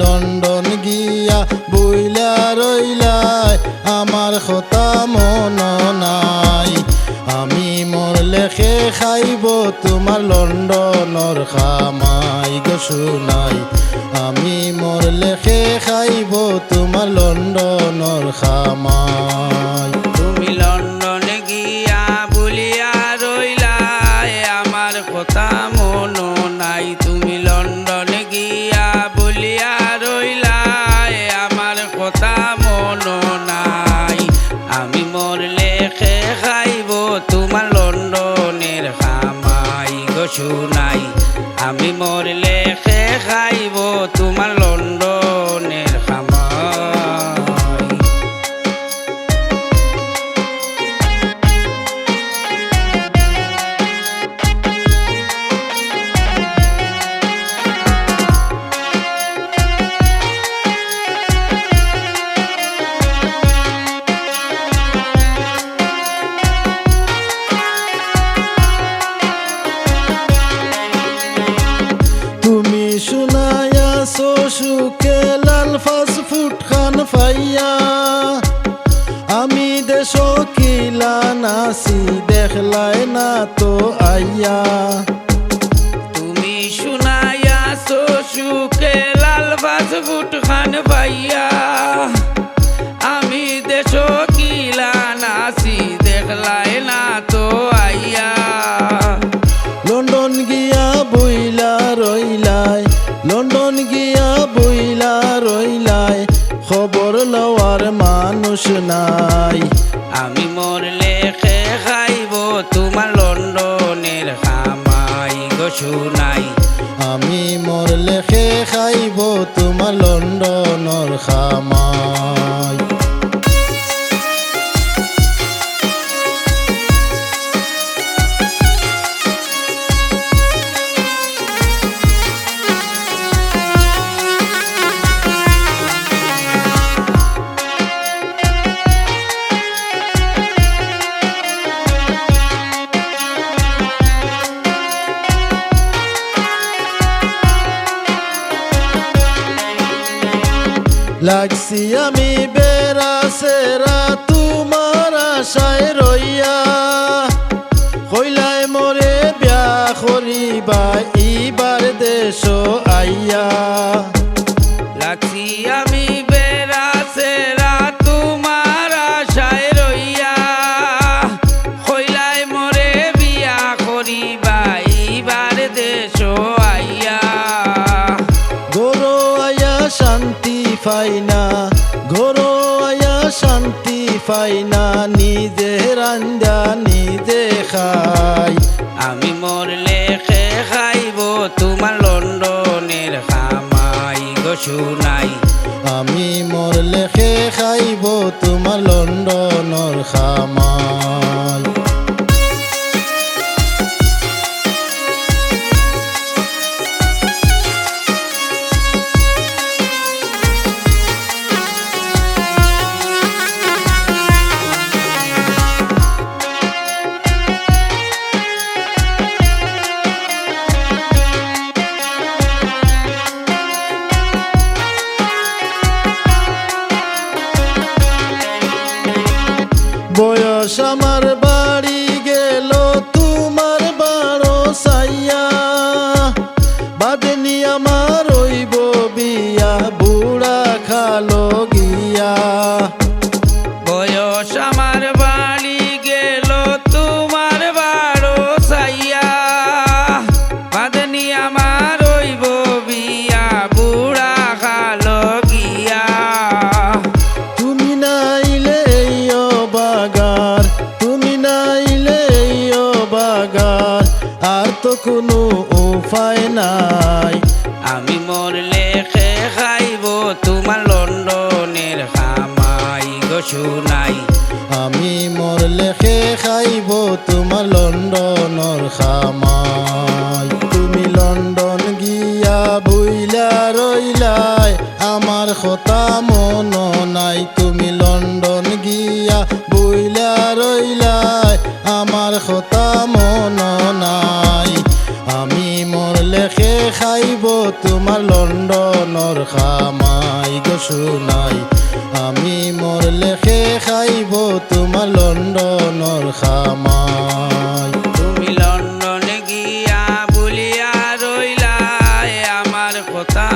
London গিয়া বইলা রইলাই, আমার কথা মন নাই। আমি মোর লেখে খাইব তোমার লন্ডনর খামাই গো শুনাই। আমি মোর লেখে খাইব তোমার লন্ডনর খামাই তুমি লন্ডনে গিয়া বলিয়া রইলাই, আমার কথা আমি মরলে খে খাইব তোমার লন্ডনের খামাই গো শুনাই। আমি মরলে নাসি দেখলাই না তো আইয়া। তুমি শুনাইয়া সুখে লাল বাস ফুট খান ভাইয়া আমি দেশ কিলা নাসি দেখলাই না তো আইয়া। লন্ডন গিয়া বইলা রইলাই লন্ডন গিয়া বইলা রইলাই খবর লওয়ার মানুষ নাই। আমি মরলে খামাই নাই। আমি মরলে লেখে খাইব? তোমার লন্ডনের খামাই লাগছি আমি বেড়া সেরা তোমার আশায় রইয়া কইলাই শান্তি পাইনা নিজে রান্দা নিজে খাই। আমি মরলে খে খাইব তোমার লন্ডনের খামাই গো শুনাই আমি মরলে লেখে খাইব তোমার লন্ডনর খামাই। chamar. নাই। আমি মরলে খে খাইব তোমার লন্ডনের খামাই গো শুনাই। আমি মোর লেখে খাইব তোমার লন্ডনর খামাই। তুমি লন্ডন গিয়া বইলা রইলাই আমার কথা মন নাই। তুমি লন্ডন গিয়া বইলা রইলাই আমার কথা মন তোমার লন্ডনর খামাই গো শুনাই। আমি মরলে লেখে খাইব তোমার লন্ডনর খামাই। তুমি লন্ডনে গিয়া বলিয়া রইলা আমার কথা